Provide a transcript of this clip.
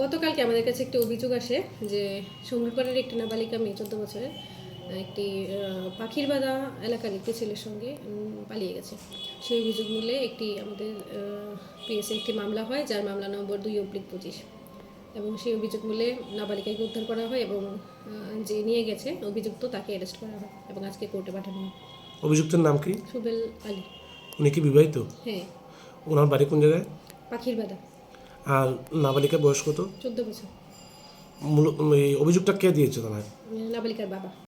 গতকালকে আমাদের কাছে একটি অভিযোগ আসে যে সমীরপাড়ের একটি নাবালিকা মেয়ে চোদ্দ বছরের একটি পাখির বাদা এলাকার একটি ছেলের সঙ্গে পালিয়ে গেছে। সেই অভিযোগ মূলে একটি আমাদের পিএসএ একটি মামলা হয় যার মামলা নম্বর দুই অব্লিক পঁচিশ। এবং সেই অভিযোগ মূলে নাবালিকাকে উদ্ধার করা হয় এবং যে নিয়ে গেছে অভিযুক্ত তাকে অ্যারেস্ট করা হয় এবং আজকে কোর্টে পাঠানো হয়। অভিযুক্তের নাম কি? সুবেল আলী। উনি কি বিবাহিত? হ্যাঁ। ওনার বাড়ি কোন জায়গায়? পাখির বাদা আর নাবালিকার বয়স কত চোদ্দ বছর। মূল এই অভিযোগটা কে দিয়েছে তোমার? নাবালিকার বাবা।